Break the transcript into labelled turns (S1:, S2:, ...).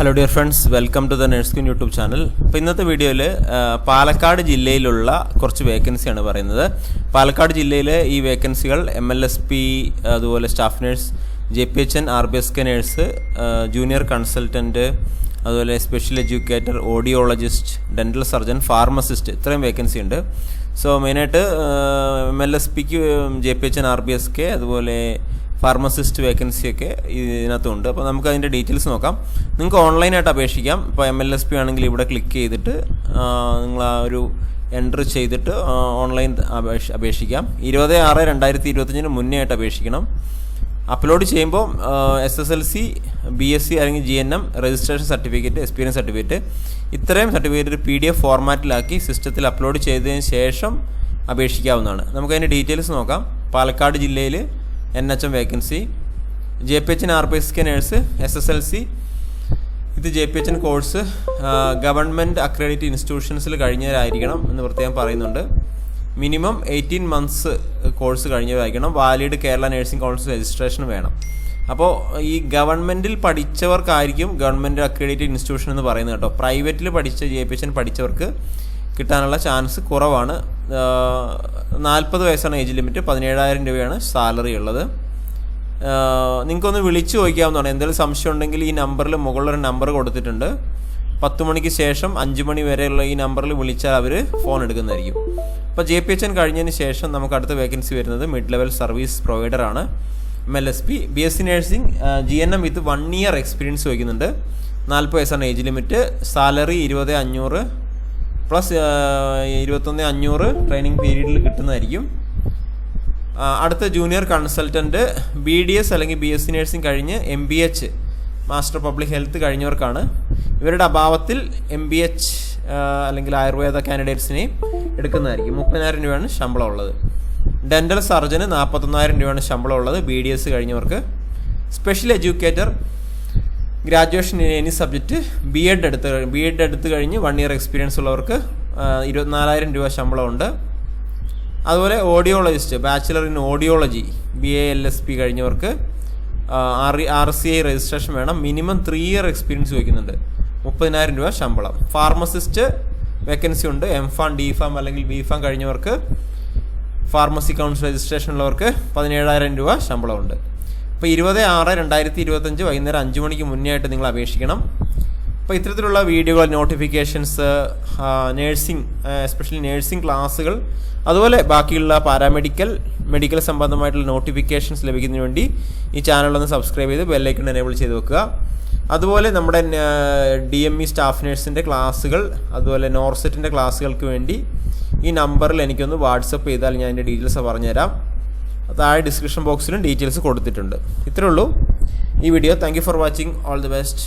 S1: Hello dear friends welcome to the nurse queen YouTube channel അപ്പോൾ ഇന്നത്തെ വീഡിയോയിൽ പാലക്കാട് ജില്ലയിലുള്ള കുറച്ച് വേക്കൻസിയാണ് പറയുന്നത്. പാലക്കാട് ജില്ലയിലെ ഈ വേക്കൻസികൾ എം എൽ എസ് പി അതുപോലെ staff nurse J P H N R B S K nurse junior consultant അതുപോലെ special educator audiologist dental surgeon pharmacist ഇത്രയും വേക്കൻസി ഉണ്ട്. സോ മെയിനായിട്ട് എം എൽ എസ് പിക്ക് J P H N R B S K അതുപോലെ pharmacist വേക്കൻസിയൊക്കെ ഇതിനകത്തുണ്ട്. അപ്പോൾ നമുക്ക് അതിന്റെ ഡീറ്റെയിൽസ് നോക്കാം. നിങ്ങൾക്ക് ഓൺലൈനായിട്ട് അപേക്ഷിക്കാം. ഇപ്പോൾ എം എൽ എസ് പി ആണെങ്കിൽ ഇവിടെ ക്ലിക്ക് ചെയ്തിട്ട് നിങ്ങൾ ആ ഒരു എൻട്രി ചെയ്തിട്ട് ഓൺലൈൻ അപേക്ഷ അപേക്ഷിക്കാം. ഇരുപത് ആറ് രണ്ടായിരത്തി ഇരുപത്തഞ്ചിന് മുന്നേ ആയിട്ട് അപേക്ഷിക്കണം. അപ്ലോഡ് ചെയ്യുമ്പോൾ S S L C B S C അല്ലെങ്കിൽ G N M registration certificate experience certificate ഇത്രയും സർട്ടിഫിക്കറ്റ് പി ഡി എഫ് ഫോർമാറ്റിലാക്കി സിസ്റ്റത്തിൽ അപ്ലോഡ് ചെയ്തതിന് ശേഷം അപേക്ഷിക്കാവുന്നതാണ്. നമുക്കതിന്റെ ഡീറ്റെയിൽസ് നോക്കാം. പാലക്കാട് ജില്ലയിൽ N H M vacancy J P എച്ചിന് R P S K nurse S S L C ഇത് J P H N course government accredit ഇൻസ്റ്റിറ്റ്യൂഷൻസിൽ കഴിഞ്ഞവരായിരിക്കണം എന്ന് പ്രത്യേകം പറയുന്നുണ്ട്. Minimum eighteen months course കഴിഞ്ഞവരായിരിക്കണം. Valid Kerala nursing course registration വേണം. അപ്പോൾ ഈ ഗവൺമെന്റിൽ പഠിച്ചവർക്കായിരിക്കും government accredited institution എന്ന് പറയുന്നത് കേട്ടോ. പ്രൈവറ്റിൽ പഠിച്ച ജെ പി എച്ച് എൻ പഠിച്ചവർക്ക് കിട്ടാനുള്ള ചാൻസ് കുറവാണ്. നാൽപ്പത് വയസ്സാണ് ഏജ് ലിമിറ്റ് പതിനേഴായിരം രൂപയാണ് സാലറി ഉള്ളത്. നിങ്ങൾക്കൊന്ന് വിളിച്ചു ചോദിക്കാവുന്നതാണ്. എന്തെങ്കിലും സംശയം ഉണ്ടെങ്കിൽ ഈ നമ്പറിൽ മുകളിലൊരു നമ്പർ കൊടുത്തിട്ടുണ്ട്. പത്ത് മണിക്ക് ശേഷം അഞ്ച് മണി വരെയുള്ള ഈ നമ്പറിൽ വിളിച്ചാൽ അവർ ഫോൺ എടുക്കുന്നതായിരിക്കും. അപ്പോൾ ജെ പി എച്ച് എൻ കഴിഞ്ഞതിന് ശേഷം നമുക്ക് അടുത്ത വേക്കൻസി വരുന്നത് mid level service പ്രൊവൈഡറാണ് M L S P B S C nursing G N M with one year experience വയ്ക്കുന്നുണ്ട് നാൽപ്പത് വയസ്സാണ് ഏജ് ലിമിറ്റ്. സാലറി ഇരുപത് അഞ്ഞൂറ്. പ്ലസ് ഇരുപത്തൊന്ന് അഞ്ഞൂറ് ട്രെയിനിങ് പീരീഡിൽ കിട്ടുന്നതായിരിക്കും. അടുത്ത junior consultant B D S അല്ലെങ്കിൽ ബി എസ് സി നഴ്സിംഗ് കഴിഞ്ഞ് M B H master public health കഴിഞ്ഞവർക്കാണ്. ഇവരുടെ അഭാവത്തിൽ എം ബി എച്ച് അല്ലെങ്കിൽ ആയുർവേദ കാൻഡിഡേറ്റ്സിനെയും എടുക്കുന്നതായിരിക്കും. മുപ്പതിനായിരം രൂപയാണ് ശമ്പളം ഉള്ളത്. ഡെന്റൽ സർജന് നാൽപ്പത്തൊന്നായിരം രൂപയാണ് ശമ്പളം ഉള്ളത് B D S കഴിഞ്ഞവർക്ക്. Special educator graduation any subject B Ed എടുത്ത് ബി എഡ് എടുത്ത് കഴിഞ്ഞ് വൺ ഇയർ എക്സ്പീരിയൻസ് ഉള്ളവർക്ക് ഇരുപത്തിനാലായിരം രൂപ ശമ്പളമുണ്ട് അതുപോലെ audiologist bachelor in audiology B A L S P കഴിഞ്ഞവർക്ക് R R C I registration വേണം. മിനിമം ത്രീ ഇയർ എക്സ്പീരിയൻസ് വയ്ക്കുന്നുണ്ട് മുപ്പതിനായിരം രൂപ ശമ്പളം. ഫാർമസിസ്റ്റ് വേക്കൻസി ഉണ്ട്. എം ഫാം ഡി ഫാം അല്ലെങ്കിൽ ബി ഫാം കഴിഞ്ഞവർക്ക് ഫാർമസി കൗൺസിൽ രജിസ്ട്രേഷൻ ഉള്ളവർക്ക് പതിനേഴായിരം രൂപ ശമ്പളമുണ്ട്. അപ്പോൾ ഇരുപത് ആറ് രണ്ടായിരത്തി ഇരുപത്തഞ്ച് വൈകുന്നേരം അഞ്ച് മണിക്ക് മുന്നേ ആയിട്ട് നിങ്ങൾ അപേക്ഷിക്കണം. അപ്പോൾ ഇത്തരത്തിലുള്ള വീഡിയോകൾ നോട്ടിഫിക്കേഷൻസ് നേഴ്സിംഗ് എസ്പെഷ്യലി നേഴ്സിംഗ് ക്ലാസ്സുകൾ അതുപോലെ ബാക്കിയുള്ള പാരാമെഡിക്കൽ മെഡിക്കൽ സംബന്ധമായിട്ടുള്ള നോട്ടിഫിക്കേഷൻസ് ലഭിക്കുന്നതിന് വേണ്ടി ഈ ചാനലൊന്ന് സബ്സ്ക്രൈബ് ചെയ്ത് ബെല്ലൈക്കൺ എനേബിൾ ചെയ്ത് വെക്കുക. അതുപോലെ നമ്മുടെ ഡി എം ഇ സ്റ്റാഫ് നേഴ്സിന്റെ ക്ലാസ്സുകൾ അതുപോലെ നോർസെറ്റിന്റെ ക്ലാസ്സുകൾക്ക് വേണ്ടി ഈ നമ്പറിൽ എനിക്കൊന്ന് വാട്സപ്പ് ചെയ്താൽ ഞാൻ എന്റെ ഡീറ്റെയിൽസ് പറഞ്ഞുതരാം. താഴെ ഡിസ്ക്രിപ്ഷൻ ബോക്സിലും ഡീറ്റെയിൽസ് കൊടുത്തിട്ടുണ്ട്. ഇത്രേ ഉള്ളൂ. ഈ video thank for watching all the best